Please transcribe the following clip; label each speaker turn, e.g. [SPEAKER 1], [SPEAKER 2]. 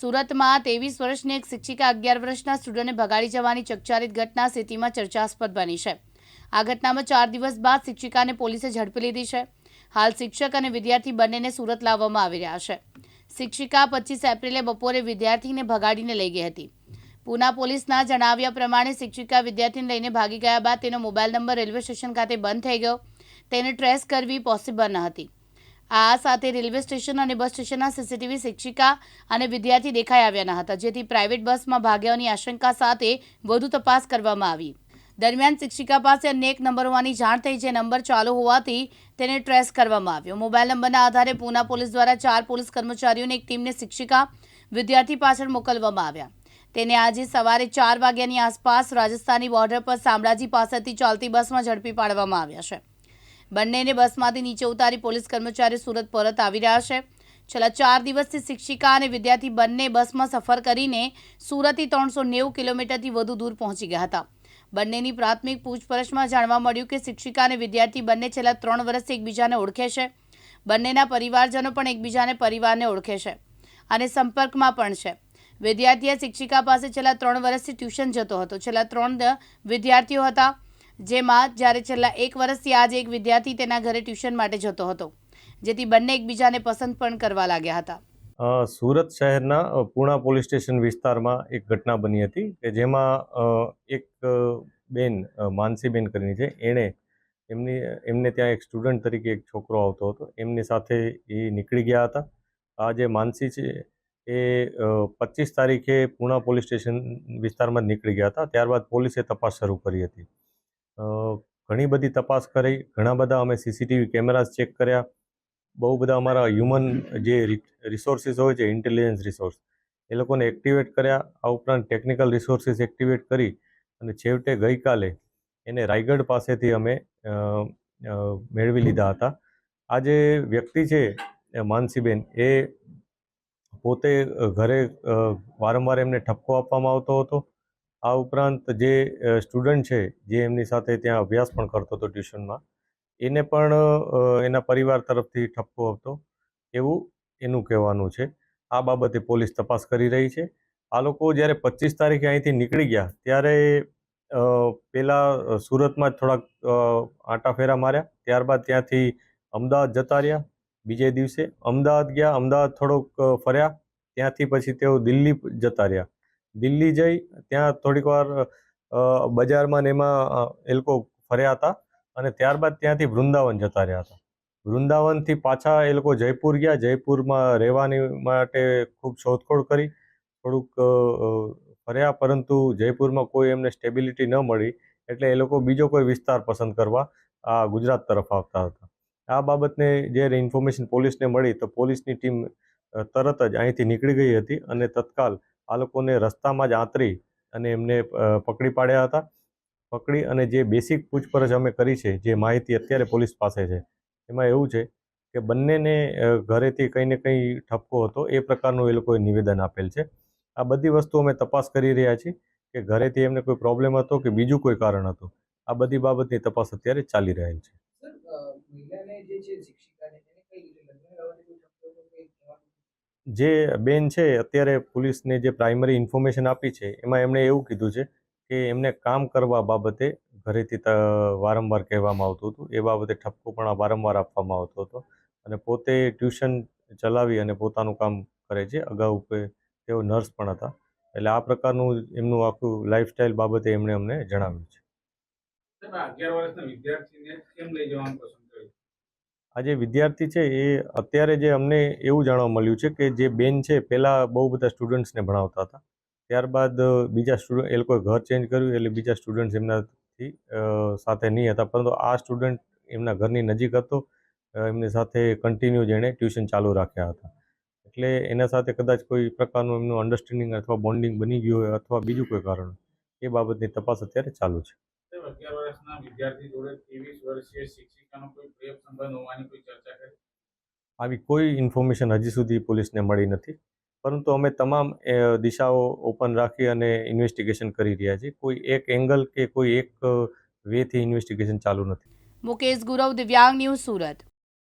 [SPEAKER 1] સુરતમાં ત્રેવીસ વર્ષની એક શિક્ષિકા અગિયાર વર્ષના સ્ટુડન્ટને ભગાડી જવાની ચકચારિત ઘટના સ્થિતિમાં ચર્ચાસ્પદ બની છે. આ ઘટનામાં ચાર દિવસ બાદ શિક્ષિકાને પોલીસે ઝડપી લીધી છે. હાલ શિક્ષક અને વિદ્યાર્થી બંનેને સુરત લાવવામાં આવી રહ્યા છે. શિક્ષિકા પચીસ એપ્રિલે બપોરે વિદ્યાર્થીને ભગાડીને લઈ ગઈ હતી. પૂના પોલીસના જણાવ્યા પ્રમાણે શિક્ષિકા વિદ્યાર્થીને લઈને ભાગી ગયા બાદ તેનો મોબાઈલ નંબર રેલવે સ્ટેશન ખાતે બંધ થઈ ગયો. તેને ટ્રેસ કરવી પોસિબલ ન હતી. આ સાથે રેલવે સ્ટેશન અને બસ સ્ટેશનના સીસીટીવી શિક્ષિકા અને વિદ્યાર્થી દેખાઈ આવ્યા હતા, જેથી પ્રાઇવેટ બસમાં ભાગ્યાઓની આશંકા સાથે વધુ તપાસ કરવામાં આવી. દરમિયાન શિક્ષિકા પાસે અન્ય એક નંબર હોવાની જાણ થઈ, જે નંબર ચાલુ હોવાથી તેને ટ્રેસ કરવામાં આવ્યો. મોબાઈલ નંબરના આધારે પૂના પોલીસ દ્વારા ચાર પોલીસ કર્મચારીઓની એક ટીમને શિક્ષિકા, વિદ્યાર્થી પાછળ મોકલવામાં આવ્યા. તેને આજે સવારે ચાર વાગ્યાની આસપાસ રાજસ્થાની બોર્ડર પર શામળાજી પાસેથી ચાલતી બસમાં ઝડપી પાડવામાં આવ્યા છે. બંનેને બસમાંથી નીચે ઉતારી પોલીસ કર્મચારી સુરત પરત આવી રહ્યા છે. છેલ્લા ચાર દિવસથી શિક્ષિકા અને વિદ્યાર્થી બંને બસમાં સફર કરીને સુરતથી ત્રણસો નેવું કિલોમીટરથી વધુ દૂર પહોંચી ગયા હતા. બંનેની પ્રાથમિક પૂછપરછમાં જાણવા મળ્યું કે શિક્ષિકા અને વિદ્યાર્થી બંને છેલ્લા ત્રણ વર્ષથી એકબીજાને ઓળખે છે. બંનેના પરિવારજનો પણ એકબીજાને પરિવારને ઓળખે છે અને સંપર્કમાં પણ છે. વિદ્યાર્થીએ શિક્ષિકા પાસે છેલ્લા ત્રણ વર્ષથી ટ્યુશન જતો હતો. છેલ્લા ત્રણ વિદ્યાર્થીઓ હતા. જેમાં જ્યારે છેલ્લા એક વર્ષથી આજે એક વિદ્યાર્થી તેના ઘરે ટ્યુશન માટે જતો હતો, જેથી બંને એકબીજાને પસંદ પણ કરવા લાગ્યા હતા.
[SPEAKER 2] સુરત શહેરના પૂણા પોલીસ સ્ટેશન વિસ્તારમાં એક ઘટના બની હતી કે જેમાં એક બેન માનસીબેન કરીને છે. એણે એમની, એમને ત્યાં એક સ્ટુડન્ટ તરીકે એક છોકરો આવતો હતો. એમની સાથે એ નીકળી ગયા હતા. આ જે માનસી છે એ પચીસ તારીખે પૂણા પોલીસ સ્ટેશન વિસ્તારમાં નીકળી ગયા હતા. ત્યારબાદ પોલીસે તપાસ શરૂ કરી હતી. ઘણી બધી તપાસ કરી. ઘણા બધા અમે સીસીટીવી કેમેરાઝ ચેક કર્યા. બહુ બધા અમારા હ્યુમન જે રિસોર્સિસ હોય છે ઇન્ટેલિજન્સ રિસોર્સ એ લોકોને એક્ટિવેટ કર્યા. આ ઉપરાંત ટેકનિકલ રિસોર્સિસ એક્ટિવેટ કરી અને છેવટે ગઈકાલે એને રાયગઢ પાસેથી અમે મેળવી લીધા હતા. આ જે વ્યક્તિ છે માનસીબેન, એ પોતે ઘરે વારંવાર એમને ઠપકો આપવામાં આવતો હતો. આ ઉપરાંત જે સ્ટુડન્ટ છે, જે એમની સાથે ત્યાં અભ્યાસ પણ કરતો હતો ટ્યુશનમાં, એને પણ એના પરિવાર તરફથી ઠપકો હતો. એવું એનું કહેવાનું છે. આ બાબતે પોલીસ તપાસ કરી રહી છે. આ લોકો જ્યારે પચીસ તારીખે અહીંથી નીકળી ગયા, ત્યારે પહેલાં સુરતમાં જ થોડાક આંટા ફેરા માર્યા. ત્યારબાદ ત્યાંથી અમદાવાદ જતા રહ્યા. બીજે દિવસે અમદાવાદ ગયા, અમદાવાદ થોડોક ફર્યા. ત્યાંથી પછી તેઓ દિલ્હી જતા રહ્યા. દિલ્હી જઈ, ત્યાં થોડીક વાર બજારમાં ને એમાં એ લોકો ફર્યા હતા અને ત્યારબાદ ત્યાંથી વૃંદાવન જતા રહ્યા હતા. વૃંદાવનથી પાછા એ લોકો જયપુર ગયા. જયપુરમાં રહેવાની માટે ખૂબ શોધખોળ કરી, થોડુંક ફર્યા, પરંતુ જયપુરમાં કોઈ એમને સ્ટેબિલિટી ન મળી, એટલે એ લોકો બીજો કોઈ વિસ્તાર પસંદ કરવા આ ગુજરાત તરફ આવતા હતા. આ બાબતને જ્યારે ઇન્ફોર્મેશન પોલીસને મળી, તો પોલીસની ટીમ તરત જ અહીંથી નીકળી ગઈ હતી અને તત્કાલ આ લોકોને રસ્તામાં જ આંતરી અને એમને પકડી પાડ્યા હતા. પકડી અને જે બેસિક પૂછપરછ અમે કરી છે, જે માહિતી અત્યારે પોલીસ પાસે છે, એમાં એવું છે કે બંનેને ઘરેથી કંઈ ને કંઈ ઠપકો હતો, એ પ્રકારનું એ લોકોએ નિવેદન આપેલ છે. આ બધી વસ્તુ અમે તપાસ કરી રહ્યા છીએ કે ઘરેથી એમને કોઈ પ્રોબ્લેમ હતો કે બીજું કોઈ કારણ હતું? આ બધી બાબતની તપાસ અત્યારે ચાલી રહેલ છે
[SPEAKER 3] સર અ, મહિલાને જે છે શિક્ષિકાને એને કઈ રીતે લગ્ન કરવાની કોઈ શક્તિ તો કંઈ કહેવાનું
[SPEAKER 2] જે બેન છે, અત્યારે પોલીસને જે પ્રાઇમરી ઇન્ફોર્મેશન આપી છે, એમાં એમણે એવું કીધું છે કે એમને કામ કરવા બાબતે ઘરેથી વારંવાર કહેવામાં આવતું હતું. એ બાબતે ઠપકો પણ વારંવાર આપવામાં આવતો હતો અને પોતે ટ્યુશન ચલાવી અને પોતાનું કામ કરે છે. અગાઉ તેઓ નર્સ પણ હતા. એટલે આ પ્રકારનું એમનું આખું લાઈફસ્ટાઈલ બાબતે એમણે અમને જણાવ્યું છે.
[SPEAKER 4] અગિયાર વર્ષના વિદ્યાર્થીને કેમ લઈ જવાનું
[SPEAKER 2] આ જે વિદ્યાર્થી છે, એ અત્યારે જે અમને એવું જાણવા મળ્યું છે કે જે બેન છે પહેલાં બહુ બધા સ્ટુડન્ટ્સને ભણાવતા હતા. ત્યારબાદ બીજા સ્ટુડન્ટ એ લોકોએ ઘર ચેન્જ કર્યું એટલે બીજા સ્ટુડન્ટ્સ એમનાથી સાથે નહીં હતા. પરંતુ આ સ્ટુડન્ટ એમના ઘરની નજીક હતો. એમની સાથે કન્ટિન્યુ જેણે ટ્યુશન ચાલુ રાખ્યા હતા. એટલે એના સાથે કદાચ કોઈ પ્રકારનું એમનું અન્ડરસ્ટેન્ડિંગ અથવા બોન્ડિંગ બની ગયું હોય અથવા બીજું કોઈ કારણ એ બાબતની તપાસ અત્યારે ચાલુ છે.
[SPEAKER 4] અગિયાર વર્ષના વિદ્યાર્થી જોડે ત્રેવીસ વર્ષીય શિક્ષિકાનો કોઈ પ્રેમ સંબંધ હોવાની કોઈ ચર્ચા કરી?
[SPEAKER 2] આવી કોઈ ઇન્ફોર્મેશન હજી સુધી પોલીસને મળી નથી. પરંતુ અમે તમામ દિશાઓ ઓપન રાખી અને ઇન્વેસ્ટિગેશન કરી રહ્યા છીએ. કોઈ એક એંગલ કે કોઈ એક વેથી ઇન્વેસ્ટિગેશન ચાલુ નથી.
[SPEAKER 1] મુકેશ ગુરવ દિવ્યાંગ ન્યૂઝ સુરત.